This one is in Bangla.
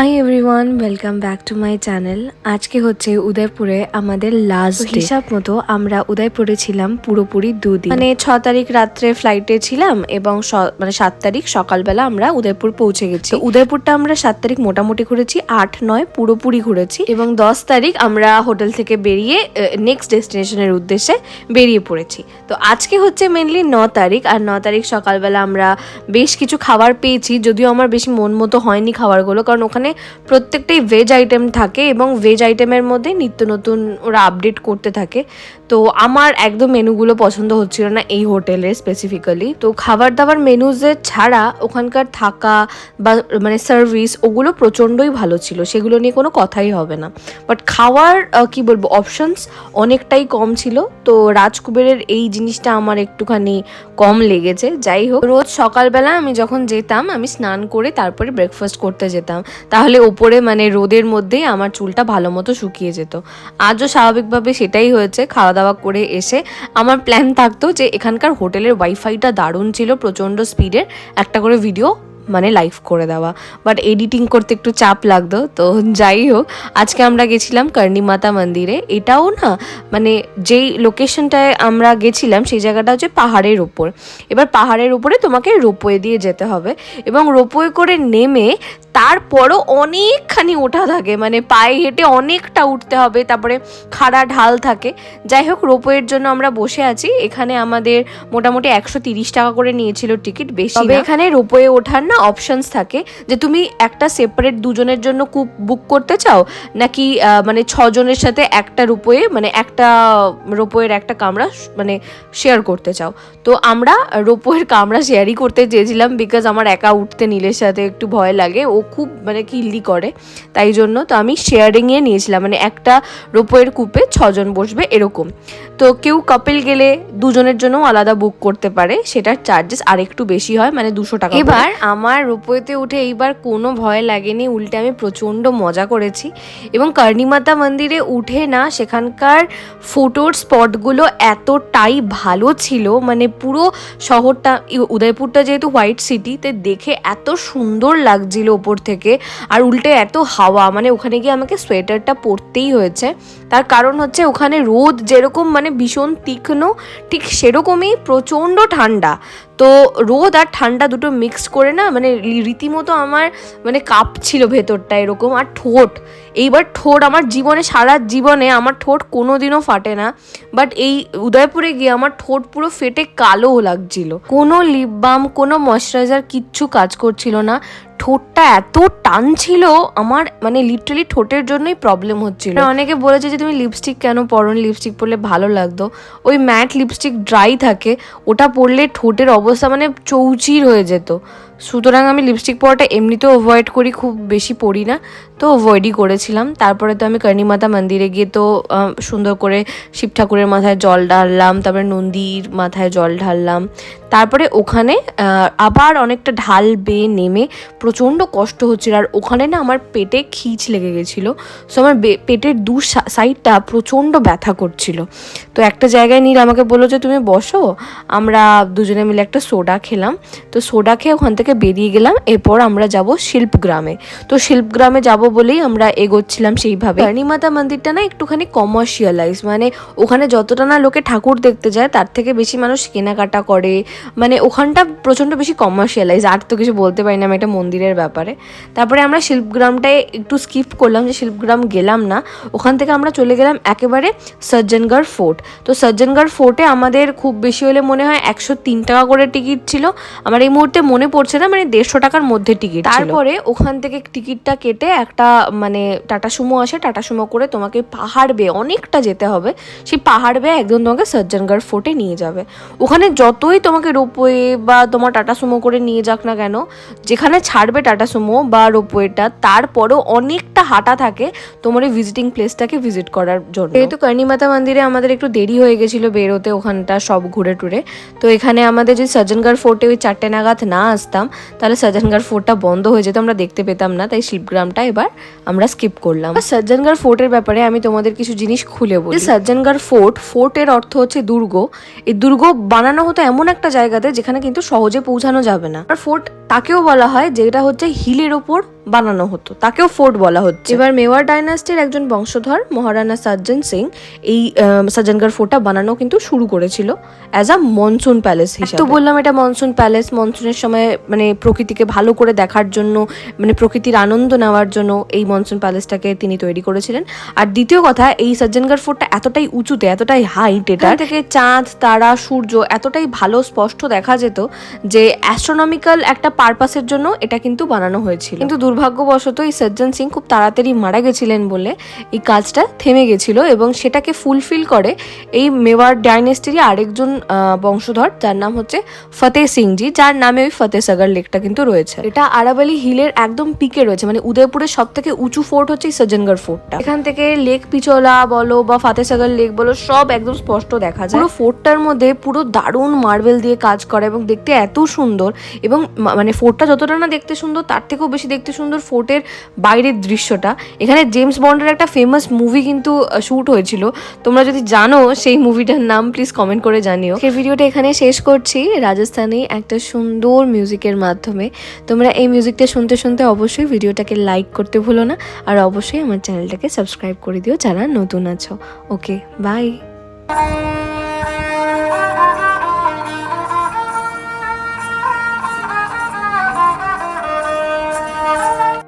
Hi everyone welcome back to my channel আজকে হচ্ছে উদয়পুরে আমাদের লাস্ট হিসাব মতো আমরা উদয়পুরে ছিলাম পুরোপুরি দুদিন। মানে ছ তারিখ রাত্রে ফ্লাইটে ছিলাম এবং মানে সাত তারিখ সকালবেলা আমরা উদয়পুর পৌঁছে গেছি। উদয়পুরটা আমরা সাত তারিখ মোটামুটি ঘুরেছি, আট, নয় পুরোপুরি ঘুরেছি এবং দশ তারিখ আমরা হোটেল থেকে বেরিয়ে নেক্সট ডেস্টিনেশনের উদ্দেশ্যে বেরিয়ে পড়েছি। তো আজকে হচ্ছে মেনলি ন তারিখ আর ন তারিখ সকালবেলা আমরা বেশ কিছু খাবার পেয়েছি, যদিও আমার বেশি মন মতো হয়নি খাবারগুলো, কারণ ওখানে প্রত্যেকটাই ভেজ আইটেম থাকে এবং ভেজ আইটেমের মধ্যে নিত্য নতুন ওরা আপডেট করতে থাকে। তো আমার একদম মেনুগুলো পছন্দ হচ্ছিল না এই হোটেলে স্পেসিফিক্যালি তো খাবার দাবার মেনুজের ছাড়া ওখানকার থাকা বা মানে সার্ভিস ওগুলো প্রচণ্ডই ভালো ছিল, সেগুলো নিয়ে কোনো কথাই হবে না। বাট খাওয়ার কি বলব অপশনস অনেকটাই কম ছিল। তো রাজকুবেরের এই জিনিসটা আমার একটুখানি কম লেগেছে। যাই হোক, রোজ সকালবেলা আমি যখন যেতাম, আমি স্নান করে তারপরে ব্রেকফাস্ট করতে যেতাম। তাহলে ওপরে মানে রোদের মধ্যেই আমার চুলটা ভালো মতো শুকিয়ে যেত। আজও স্বাভাবিকভাবে সেটাই হয়েছে খাওয়া দাওয়া করে এসে আমার প্ল্যান থাকতো যে এখানকার হোটেলের ওয়াইফাইটা দারুণ ছিল, প্রচণ্ড স্পিডের, একটা করে ভিডিও মানে লাইভ করে দেওয়া। বাট এডিটিং করতে একটু চাপ লাগতো, তো যাই হোক, আজকে আমরা গেছিলাম কর্ণী মাতা মন্দিরে। এটাও না মানে যেই লোকেশনটায় আমরা গেছিলাম, সেই জায়গাটা হচ্ছে পাহাড়ের ওপর এবার পাহাড়ের উপরে তোমাকে রোপওয়ে দিয়ে যেতে হবে। এবং রোপওয়ে করে নেমে তারপরও অনেকখানি ওঠা থাকে মানে পায়ে হেঁটে অনেকটা উঠতে হবে তারপরে খাড়া ঢাল থাকে। যাই হোক রোপওয়ের জন্য আমরা বসে আছি। এখানে আমাদের মোটামুটি একশো তিরিশ টাকা করে নিয়েছিল টিকিট বেশি তবে এখানে রোপওয়ে ওঠার না অপশনস থাকে যে তুমি একটা সেপারেট দুজনের জন্য কূপ বুক করতে চাও নাকি মানে ছজনের সাথে একটা রোপওয়ে মানে একটা রোপওয়ের একটা কামরা মানে শেয়ার করতে চাও। তো আমরা রোপওয়ের কামরা শেয়ারই করতে চেয়েছিলাম বিকজ আমার একা উঠতে নীলের সাথে একটু ভয় লাগে। ও খুব মানে কিল্লি করে, তাই জন্য তো আমি শেয়ারিংয়ে নিয়েছিলাম। মানে একটা রোপোয়ের কূপে ছজন বসবে এরকম। তো কেউ কাপেল গেলে দুজনের জন্য আলাদা বুক করতে পারে, সেটার চার্জেস আরেকটু বেশি হয় মানে দুশো টাকা এবার আমার রোপোয়েতে উঠে এইবার কোনো ভয় লাগেনি, উল্টে আমি প্রচণ্ড মজা করেছি। এবং কর্ণিমাতা মন্দিরে উঠে না, সেখানকার ফোটোর স্পটগুলো এতটাই ভালো ছিল মানে পুরো শহরটা, উদয়পুরটা যেহেতু হোয়াইট সিটিতে দেখে এত সুন্দর লাগছিল ওপর থেকে। আর উল্টে এত হাওয়া মানে ওখানে গিয়ে আমাকে সোয়েটারটা পরতেই হয়েছে। তার কারণ হচ্ছে ওখানে রোদ যেরকম মানে ভীষণ তীক্ষ্ণ, ঠিক সেরকমই প্রচণ্ড ঠান্ডা। তো রোদ আর ঠান্ডা দুটো মিক্স করে না মানে রীতিমতো আমার মানে কাঁপছিল ভেতরটা এরকম আর ঠোঁট। এইবার ঠোঁট আমার জীবনে, সারা জীবনে আমার ঠোঁট কোনো দিনও ফাটে না বাট এই উদয়পুরে গিয়ে আমার ঠোঁট পুরো ফেটে কালো লাগছিল। কোনো লিপ বাম কোনো ময়শ্চারাইজার কিচ্ছু কাজ করছিল না। ঠোঁটটা এত টান ছিল, আমার মানে লিটারালি ঠোঁটের জন্যই প্রবলেম হচ্ছিল। অনেকে বলেছে যে, তুমি লিপস্টিক কেন পরো লিপস্টিক পরলে ভালো লাগতো। ওই ম্যাট লিপস্টিক ড্রাই থাকে, ওটা পরলে ঠোঁটের অবস্থা মানে চৌচির হয়ে যেত। সুতরাং আমি লিপস্টিক পরাটা এমনিতেও অ্যাভয়েড করি, খুব বেশি পরি না। তো অ্যাভয়েডই করেছিলাম। তারপরে তো আমি কর্ণিমাতা মন্দিরে গিয়ে তো সুন্দর করে শিব ঠাকুরের মাথায় জল ঢাললাম, তারপরে নন্দীর মাথায় জল ঢাললাম। তারপরে ওখানে আবার অনেকটা ঢাল বেয়ে নেমে প্রচণ্ড কষ্ট হচ্ছিল। আর ওখানে না আমার পেটে খিচ লেগে গেছিল। সো আমার পেটের দু সাইডটা প্রচণ্ড ব্যথা করছিল। তো একটা জায়গায় নীল আমাকে বলল যে, তুমি বসো, আমরা দুজনে মিলে একটা সোডা খেলাম। তো সোডা খেয়ে ওখান থেকে বেরিয়ে গেলাম, এরপর আমরা যাব শিল্পগ্রামে। তো শিল্পগ্রামে যাব বলেই আমরা এগোচ্ছিলাম সেইভাবে। কার্নিমাতা মন্দিরটা না একটুখানি কমার্শিয়ালাইজ মানে ওখানে যতটা না লোকে ঠাকুর দেখতে যায়, তার থেকে বেশি মানুষ কেনাকাটা করে। মানে ওখানটা প্রচণ্ড বেশি কমার্শিয়ালাইজ আর তো কিছু বলতে পারি না আমি একটা মন্দিরের ব্যাপারে। তারপরে আমরা শিল্পগ্রামটায় একটু স্কিপ করলাম, যে শিল্পগ্রাম গেলাম না, ওখান থেকে আমরা চলে গেলাম একেবারে সজ্জনগড় ফোর্ট তো সজ্জনগড় ফোর্টে আমাদের খুব বেশি হলে মনে হয় একশো তিন টাকা করে টিকিট ছিল। আমার এই মুহূর্তে মনে পড়ছে না মানে দেড়শো টাকার মধ্যে টিকিট তারপরে ওখান থেকে টিকিটটা কেটে একটা মানে টাটা সুমো আসে টাটা সুমো করে তোমাকে পাহাড় বেয়ে অনেকটা যেতে হবে। সেই পাহাড় বেয়ে একদম তোমাকে সজ্জনগড় ফোর্টে নিয়ে যাবে। ওখানে যতই তোমাকে রোপওয়ে বা তোমার টাটা সুমো করে নিয়ে যাক না কেন যেখানে ছাড়বে টাটা সুমো বা রোপওয়েটা তারপরেও অনেকটা হাঁটা থাকে তোমার এই ভিজিটিং প্লেসটাকে ভিজিট করার জন্য। যেহেতু কর্ণিমাতা মন্দিরে আমাদের একটু দেরি হয়ে গেছিল বেরোতে ওখানটা সব ঘুরে টুরে তো এখানে আমাদের যে সজ্জনগড় ফোর্টে ওই চারটে নাগাদ না আসতাম তাহলে সজ্জনগড় ফোর্টটা বন্ধ হয়ে যেত আমরা দেখতে পেতাম না তাই শিল্পগ্রামটা এবার আমরা স্কিপ করলাম। আর সজ্জনগড় ফোর্টের ব্যাপারে আমি তোমাদের কিছু জিনিস খুলে বলি। সজ্জনগড় ফোর্ট ফোর্টের অর্থ হচ্ছে দুর্গ। এই দুর্গ বানানো হতো এমন একটা জায়গাতে যেখানে কিন্তু সহজে পৌঁছানো যাবে না। আর ফোর্ট তাকেও বলা হয় যেটা হচ্ছে হিলের ওপর বানানো হতো। তাকেও ফোর্ট বলা হচ্ছে। এবার মেওয়ার ডাইনাস্টির একজন বংশধর মহারানা সজ্জন সিং এই সজ্জনগড় ফোর্টটা বানানো কিন্তু শুরু করেছিল অ্যাজ আ মনসুন প্যালেস হিসেবে তো বললাম এটা মনসুন প্যালেস মনসুনের সময় মানে প্রকৃতিকে ভালো করে দেখার জন্য মানে প্রকৃতির আনন্দ নেওয়ার জন্য এই মনসুন প্যালেসটাকে তিনি তৈরি করেছিলেন। আর দ্বিতীয় কথা এই সজ্জনগড় ফোর্টটা এতটাই উঁচুতে এতটাই হাইট এটা থেকে চাঁদ তারা সূর্য এতটাই ভালো স্পষ্ট দেখা যেত যে অ্যাস্ট্রোনমিক্যাল একটা পারপাসের জন্য এটা কিন্তু বানানো হয়েছিল। কিন্তু দুর্ভাগ্যবশত এই সজ্জন সিং খুব তাড়াতাড়ি মারা গেছিলেন বলে এই কাজটা থেমে গেছিল এবং সেটাকে ফুলফিল করে এই মেওয়ার ডাইনেস্টিরই আরেকজন বংশধর যার নাম হচ্ছে ফতেহ সিংজি, যার নামে ওই ফতেহসাগর লেকটা কিন্তু রয়েছে। এটা আরাবালি হিলের একদম পিকে রয়েছে মানে উদয়পুরের সব থেকে উঁচু ফোর্ট হচ্ছে এই সজ্জনগড় ফোর্টটা। এখান থেকে লেক পিচোলা বলো বা ফাতেহসাগর লেক বলো, সব একদম স্পষ্ট দেখা যায়। পুরো ফোর্টটার মধ্যে পুরো দারুণ মার্বেল দিয়ে কাজ করা এবং দেখতে এত সুন্দর এবং মানে ফোর্টটা যতটা না দেখতে সুন্দর, তার থেকেও বেশি দেখতে সুন্দর ফোর্টের বাইরের দৃশ্যটা। এখানে জেমস বন্ডের একটা ফেমাস মুভি কিন্তু শ্যুট হয়েছিল। তোমরা যদি জানো সেই মুভিটার নাম প্লিজ কমেন্ট করে জানিও। সেই ভিডিওটা এখানে শেষ করছি। রাজস্থানে একটা সুন্দর মিউজিকের মাধ্যমে। তোমরা এই মিউজিকটা শুনতে শুনতে অবশ্যই ভিডিওটাকে লাইক করতে ভুলো না। আর অবশ্যই আমার চ্যানেলটাকে সাবস্ক্রাইব করে দিও যারা নতুন আছো। Okay bye